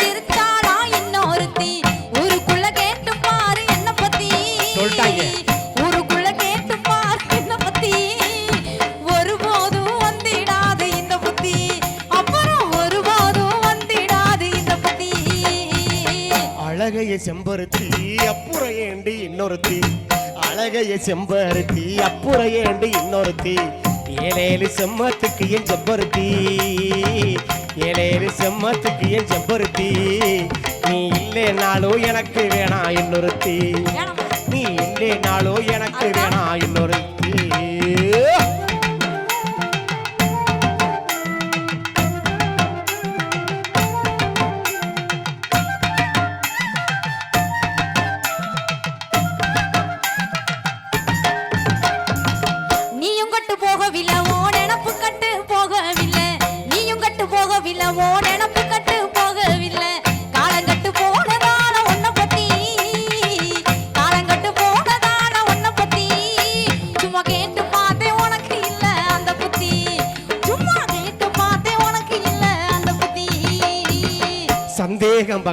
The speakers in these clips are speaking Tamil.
சிரிச்சாளா இன்னொருத்தி ஊருக்குள்ள கேட்டு பாரு என்ன பத்தி? சொல்லிட்டாங்க. ஊருக்குள்ள கேட்டு பாரு என்ன பத்தி? ஒருபோதும் வந்திடாது இந்த புத்தி. அப்புறம் ஒருபோதும் வந்திடாது இந்த புத்தி. அழகைய செம்பருத்தி அப்புற ஏண்டி இன்னொருத்தி? அழகைய செம்பருத்தி அப்புற ஏண்டி இன்னொருத்தி? ஏழேழு செம்மத்துக்கு என் செம்பருத்தி. ஏழேழு செம்மத்துக்கு என் செம்பருத்தி. நீ இல்லைனாலும் எனக்கு வேணாம் இன்னொருத்தி. நீ இல்லைனாலும் எனக்கு வேணாம் இன்னொருத்தி.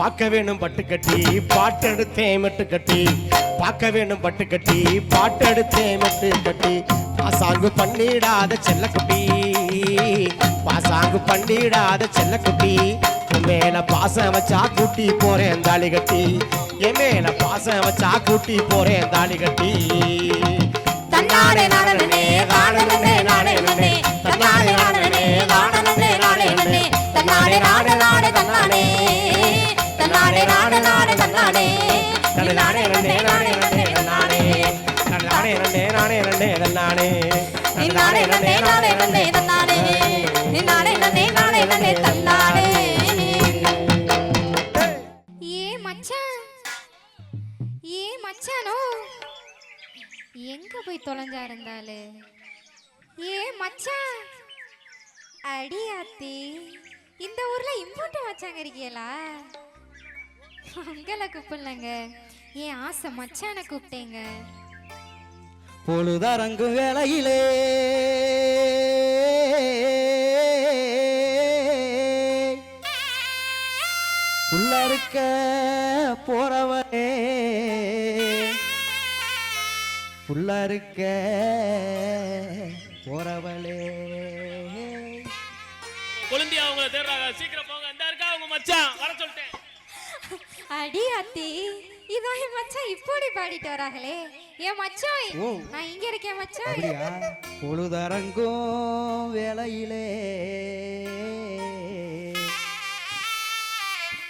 பார்க்க வேணும் பட்டு கட்டி பாட்டெடுத்தேன் மட்டு கட்டி. பார்க்க வேணும் பட்டு கட்டி பாட்டெடுத்தேன் மட்டு கட்டி. பாசாங்கு பண்ணிடாத செல்லக்குட்டி. பாசாங்கு பண்ணிடாத செல்லக்குட்டி. உன் மேல பாசம் வச்சா கூட்டி போறேன் தாலி கட்டி. என் மேல பாசம் வச்சா கூட்டி போறேன் தாலி கட்டி. தன்னாடே நாடனே நாடனே ஏ எங்க போய் தொலைஞ்சா இருந்தாலு ஏ மச்சான்! அடி அத்தி இந்த ஊர்ல இம்போர்ட் மச்சாங்க இருக்கீங்களா? உங்களை கூப்பிடலங்க. ஏன் ஆசை மச்சான கூப்பிட்டேங்க. உள்ள இருக்க போறவனே போறவரே புல்லறுக்க போறவளே. கொழுந்தியா அவங்கள தேடுறாங்க. சீக்கிரம் போங்க. இந்த இருக்கா அவங்க மச்சான்? வர சொல்லிட்டேன். அடி ஆத்தி இதோ என் மச்சான் இப்படி பாடிட்டு வராங்களே. ஏன் மச்சான் ஓ. நான் இங்க இருக்கேன் மச்சான். அப்படியா? பொழுதரங்கும் வேளையிலே.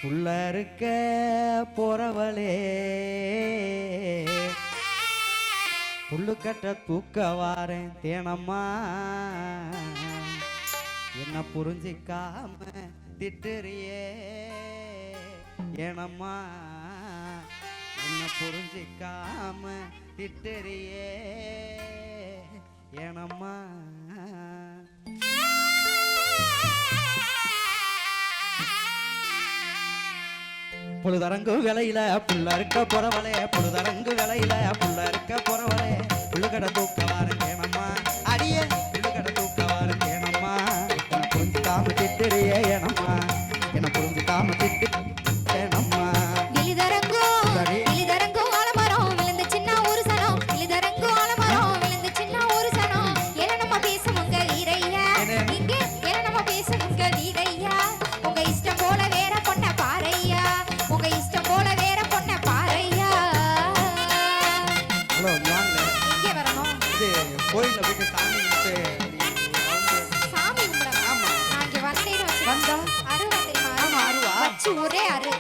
புல்லறுக்க போறவளே. கட்ட தூக்க வாரேன் தேனம்மா. என்ன புரிஞ்சிக்காம திட்டுறியே. ஏனம்மா என்ன புரிஞ்சிக்காம திட்டுறியே. ஏனம்மா. பொழுதரங்கு விலையில புள்ள இருக்க போறவளே பொழுதரங்கு விலையில புள்ள இருக்க போறவளே. புள்ளுக்கடை தூக்க அருவா. வச்சு ஒரே அரு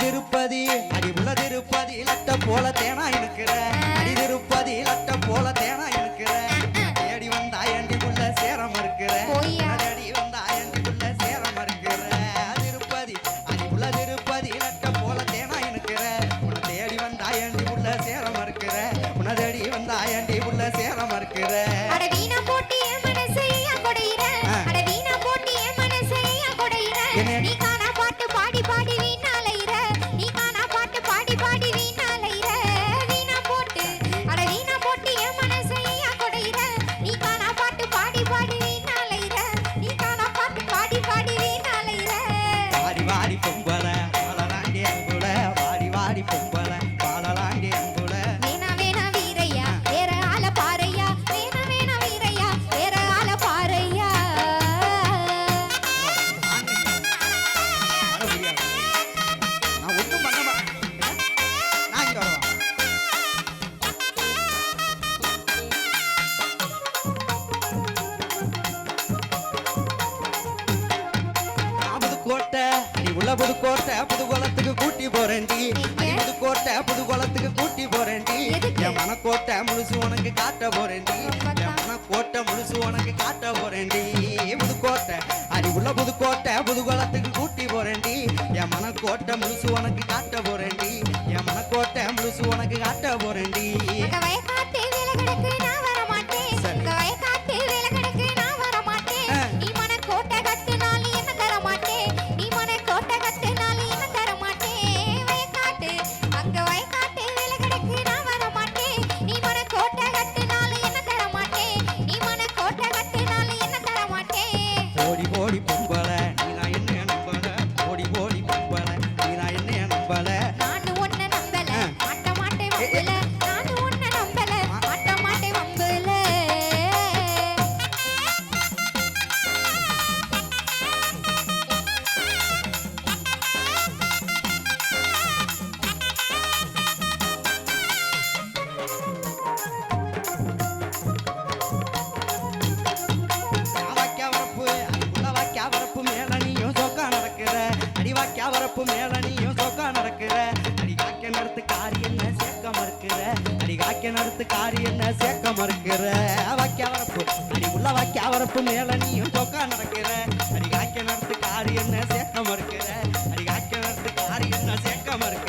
திருப்பதி அடி உள்ள திருப்பதி லட்ட போல தேனா இருக்கிற. அடி திருப்பதி லட்ட போல தேனா இருக்கிற. தேடி வந்தா ஏண்டிக்குள்ள சேரம் இருக்கிற. போய்யா. அடி வந்தா ஏண்டிக்குள்ள சேரம் இருக்கிற. திருப்பதி அடி உள்ள திருப்பதி லட்ட போல தேனா இருக்கிற. உன்னை தேடி வந்தா ஏண்டிக்குள்ள சேரம் இருக்கிற. உன்னை தேடி வந்தா புதுக்கோட்டை, நீ உள்ள புதுக்கோட்டை புதுகுளத்துக்கு கூட்டி போறேன்டி. நீ புதுக்கோட்டை புதுகுளத்துக்கு கூட்டி போறேன்டி? என் மனக்கோட்டை முழுசு உனக்கு காட்ட போறேன்டி. என் மனக்கோட்டை முழுசு உனக்கு காட்ட போறேன்டி. புதுக்கோட்டை அடி உள்ள புதுக்கோட்டை புதுகுளத்துக்கு கூட்டி போறேன்டி. என் மனக்கோட்டை முழுசு உனக்கு காட்ட போறேன்டி. என் மனக்கோட்டை முழுசு உனக்கு காட்ட போறேன்டி. வாக்கியா மேல நீயும் சொக்கா நடக்கிற அடி காக்க நடத்து காரி என்ன சேர்க்க மறுக்கிற. அடி காக்க நடத்து காரி என்ன சேர்க்க மறுக்கிற. வாக்கிய வரப்பு அடி உள்ள வாக்கிய வரப்பு மேல நீயும் சொக்கா நடக்கிற அடி காக்க நடத்து காரி என்ன சேர்க்க மறுக்கிற. அடி காக்க நடத்து காரி என்ன சேர்க்க மறுக்கிற.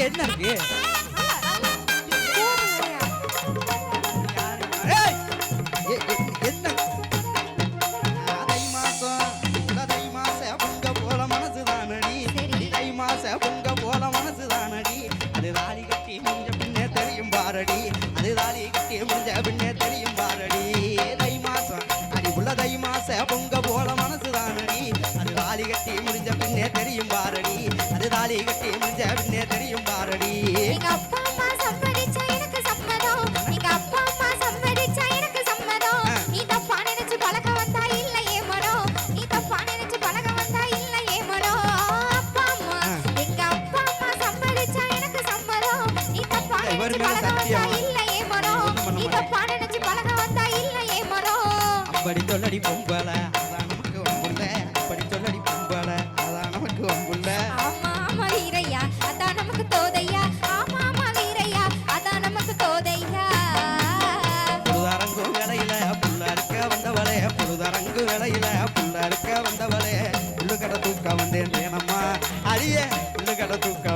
இங்க என்ன இருக்கு? என்ன? தை மாசம் தை மாச பொங்க போல மனசுதானடி? சரி. தை மாச பொங்க போல மனசுதானடி? அது தாலி கட்டி முடிஞ்ச பின்னே தெரியும் பாரடி. அது தாலி கட்டி முடிஞ்ச பின்னே தெரியும் பாரடி. நினைச்சு மேல சத்தியமா? பழக வந்தா அப்படி சொல்லடி பொம்பளை அதான் நமக்கு வம்புள்ள அப்படி சொல்லடி பொம்பளை அதான் நமக்கு வம்புள்ள ஆமா ஆமா வீரையா. அதான் நமக்கு தோதையா. ஆமா ஆமா வீரையா. அதான் நமக்கு தோதையா. புழுதரங்கு வேலையில புள்ள அறுக்க வந்தவளே. புழுதரங்கு வேலையில புள்ள அறுக்க வந்தவளே. புல்லு கடை தூக்க வந்தேன் அடியே புல்லு கடை தூக்க